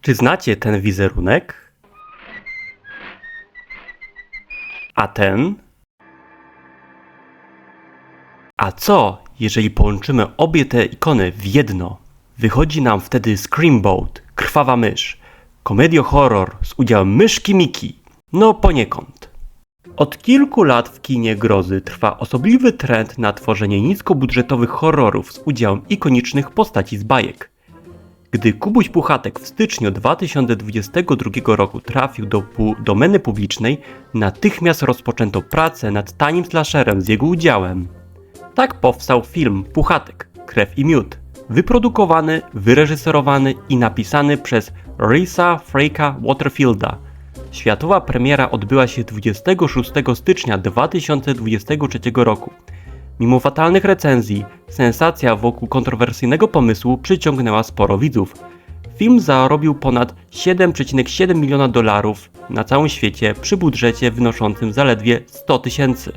Czy znacie ten wizerunek? A ten? A co, jeżeli połączymy obie te ikony w jedno? Wychodzi nam wtedy Screamboat, Krwawa Mysz, komedio-horror z udziałem myszki Miki. No poniekąd. Od kilku lat w kinie grozy trwa osobliwy trend na tworzenie niskobudżetowych horrorów z udziałem ikonicznych postaci z bajek. Gdy Kubuś Puchatek w styczniu 2022 roku trafił do pu- domeny publicznej, natychmiast rozpoczęto pracę nad tanim slasherem z jego udziałem. Tak powstał film Puchatek Krew i Miód, wyprodukowany, wyreżyserowany i napisany przez Risa Freaka Waterfielda. Światowa premiera odbyła się 26 stycznia 2023 roku. Mimo fatalnych recenzji, sensacja wokół kontrowersyjnego pomysłu przyciągnęła sporo widzów. Film zarobił ponad 7,7 miliona dolarów na całym świecie przy budżecie wynoszącym zaledwie 100 tysięcy.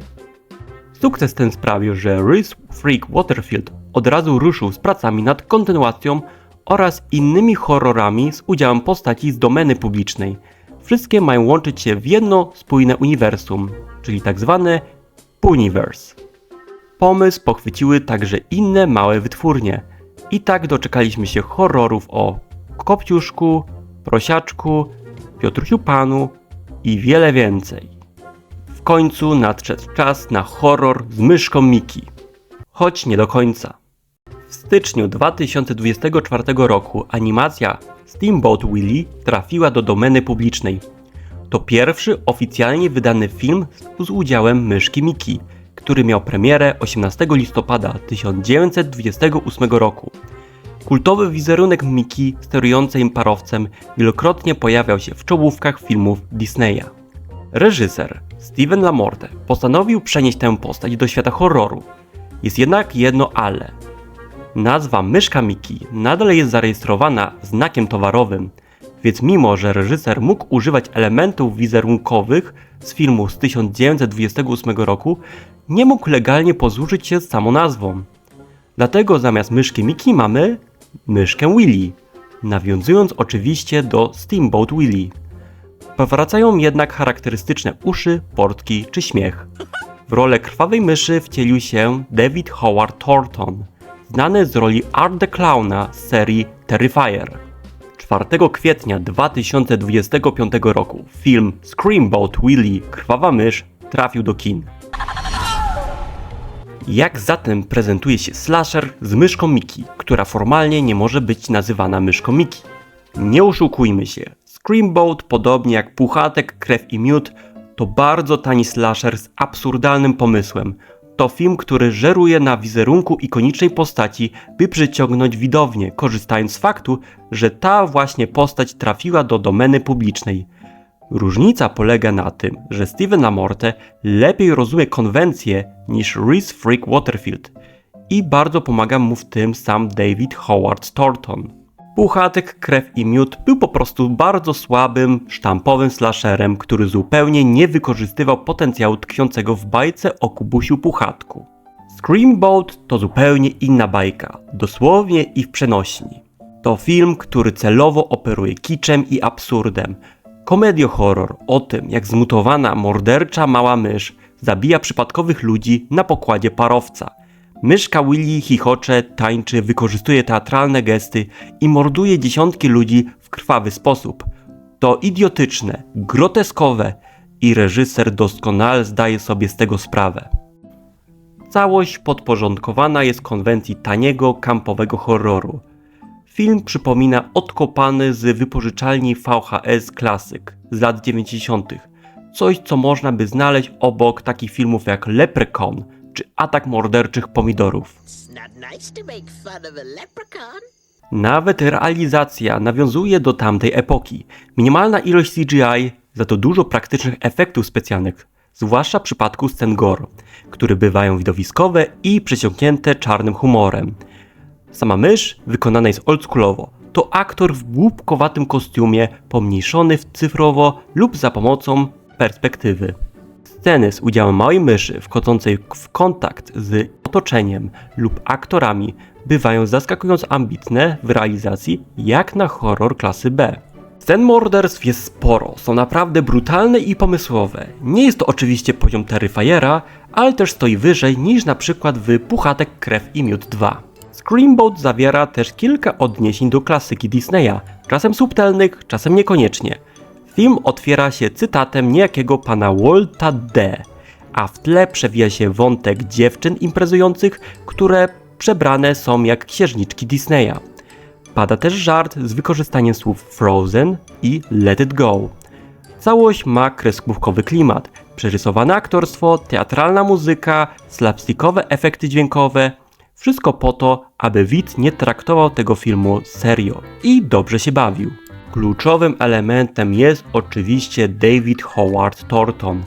Sukces ten sprawił, że Rhys Freak Waterfield od razu ruszył z pracami nad kontynuacją oraz innymi horrorami z udziałem postaci z domeny publicznej. Wszystkie mają łączyć się w jedno spójne uniwersum, czyli tak zwane Puniverse. Pomysł pochwyciły także inne małe wytwórnie. I tak doczekaliśmy się horrorów o Kopciuszku, Prosiaczku, Piotrusiu Panu i wiele więcej. W końcu nadszedł czas na horror z myszką Miki. Choć nie do końca. W styczniu 2024 roku animacja Steamboat Willie trafiła do domeny publicznej. To pierwszy oficjalnie wydany film z udziałem myszki Miki, który miał premierę 18 listopada 1928 roku. Kultowy wizerunek Miki sterującej parowcem wielokrotnie pojawiał się w czołówkach filmów Disneya. Reżyser Steven Lamorte postanowił przenieść tę postać do świata horroru. Jest jednak jedno ale. Nazwa Myszka Miki nadal jest zarejestrowana znakiem towarowym, więc mimo, że reżyser mógł używać elementów wizerunkowych z filmu z 1928 roku, nie mógł legalnie posłużyć się samą nazwą. Dlatego zamiast myszki Miki mamy myszkę Willy, nawiązując oczywiście do Steamboat Willie. Powracają jednak charakterystyczne uszy, portki czy śmiech. W rolę krwawej myszy wcielił się David Howard Thornton, znany z roli Art the Clowna z serii Terrifier. 4 kwietnia 2025 roku film Screamboat Willie Krwawa mysz trafił do kin. Jak zatem prezentuje się slasher z myszką Miki, która formalnie nie może być nazywana myszką Miki? Nie oszukujmy się, Screamboat, podobnie jak Puchatek, Krew i Miód, to bardzo tani slasher z absurdalnym pomysłem. To film, który żeruje na wizerunku ikonicznej postaci, by przyciągnąć widownię, korzystając z faktu, że ta właśnie postać trafiła do domeny publicznej. Różnica polega na tym, że Steven Lamorte lepiej rozumie konwencję niż Rhys Freak Waterfield i bardzo pomaga mu w tym sam David Howard Thornton. Puchatek, krew i miód był po prostu bardzo słabym, sztampowym slasherem, który zupełnie nie wykorzystywał potencjału tkwiącego w bajce o Kubusiu Puchatku. Screamboat to zupełnie inna bajka, dosłownie i w przenośni. To film, który celowo operuje kiczem i absurdem. Komedio-horror o tym, jak zmutowana, mordercza mała mysz zabija przypadkowych ludzi na pokładzie parowca. Myszka Willy chichocze, tańczy, wykorzystuje teatralne gesty i morduje dziesiątki ludzi w krwawy sposób. To idiotyczne, groteskowe i reżyser doskonale zdaje sobie z tego sprawę. Całość podporządkowana jest konwencji taniego, kampowego horroru. Film przypomina odkopany z wypożyczalni VHS klasyk z lat 90. Coś, co można by znaleźć obok takich filmów jak Leprechaun czy Atak morderczych pomidorów. Nawet realizacja nawiązuje do tamtej epoki. Minimalna ilość CGI, za to dużo praktycznych efektów specjalnych, zwłaszcza w przypadku scen gore, które bywają widowiskowe i przesiąknięte czarnym humorem. Sama mysz wykonana jest oldschoolowo. To aktor w głupkowatym kostiumie, pomniejszony w cyfrowo lub za pomocą perspektywy. Sceny z udziałem małej myszy wchodzącej w kontakt z otoczeniem lub aktorami bywają zaskakująco ambitne w realizacji jak na horror klasy B. Scen morderstw jest sporo, są naprawdę brutalne i pomysłowe. Nie jest to oczywiście poziom Terrifiera, ale też stoi wyżej niż na przykład w Puchatek Krew i Miód 2. Screamboat zawiera też kilka odniesień do klasyki Disneya, czasem subtelnych, czasem niekoniecznie. Film otwiera się cytatem niejakiego pana Walta D., a w tle przewija się wątek dziewczyn imprezujących, które przebrane są jak księżniczki Disneya. Pada też żart z wykorzystaniem słów Frozen i Let It Go. Całość ma kreskówkowy klimat, przerysowane aktorstwo, teatralna muzyka, slapstickowe efekty dźwiękowe. Wszystko po to, aby widz nie traktował tego filmu serio i dobrze się bawił. Kluczowym elementem jest oczywiście David Howard Thornton.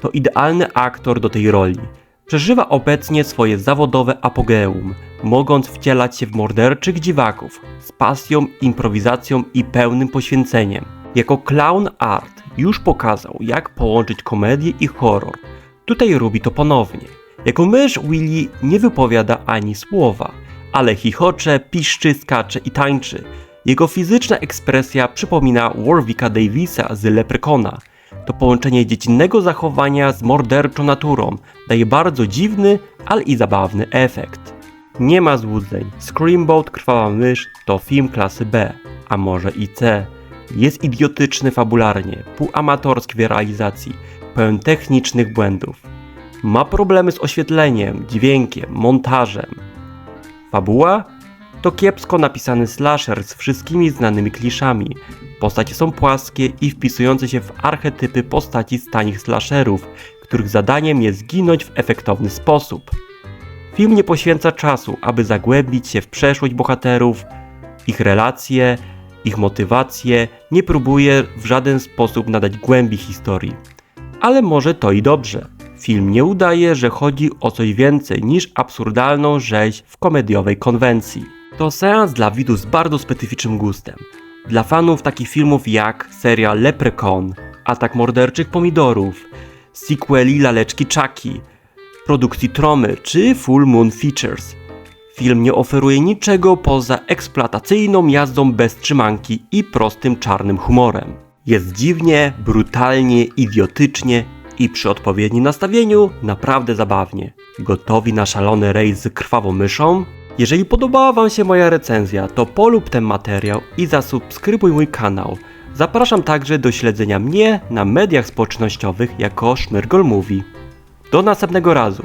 To idealny aktor do tej roli. Przeżywa obecnie swoje zawodowe apogeum, mogąc wcielać się w morderczych dziwaków z pasją, improwizacją i pełnym poświęceniem. Jako clown art już pokazał, jak połączyć komedię i horror. Tutaj robi to ponownie. Jako mysz Willy nie wypowiada ani słowa, ale chichocze, piszczy, skacze i tańczy. Jego fizyczna ekspresja przypomina Warwicka Davisa z Leprekona. To połączenie dziecinnego zachowania z morderczą naturą daje bardzo dziwny, ale i zabawny efekt. Nie ma złudzeń. Screamboat Krwawa Mysz to film klasy B, a może i C. Jest idiotyczny fabularnie, półamatorski w realizacji, pełen technicznych błędów. Ma problemy z oświetleniem, dźwiękiem, montażem. Fabuła? To kiepsko napisany slasher z wszystkimi znanymi kliszami. Postacie są płaskie i wpisujące się w archetypy postaci z tanich slasherów, których zadaniem jest zginąć w efektowny sposób. Film nie poświęca czasu, aby zagłębić się w przeszłość bohaterów, ich relacje, ich motywacje, nie próbuje w żaden sposób nadać głębi historii. Ale może to i dobrze. Film nie udaje, że chodzi o coś więcej niż absurdalną rzeź w komediowej konwencji. To seans dla widzów z bardzo specyficznym gustem. Dla fanów takich filmów jak seria Leprechaun, Atak morderczych pomidorów, sequeli Laleczki Chucky, produkcji Tromy czy Full Moon Features. Film nie oferuje niczego poza eksploatacyjną jazdą bez trzymanki i prostym czarnym humorem. Jest dziwnie, brutalnie, idiotycznie i przy odpowiednim nastawieniu naprawdę zabawnie. Gotowi na szalony rejs z krwawą myszą? Jeżeli podobała Wam się moja recenzja, to polub ten materiał i zasubskrybuj mój kanał. Zapraszam także do śledzenia mnie na mediach społecznościowych jako Szmyrgol Mówi. Do następnego razu.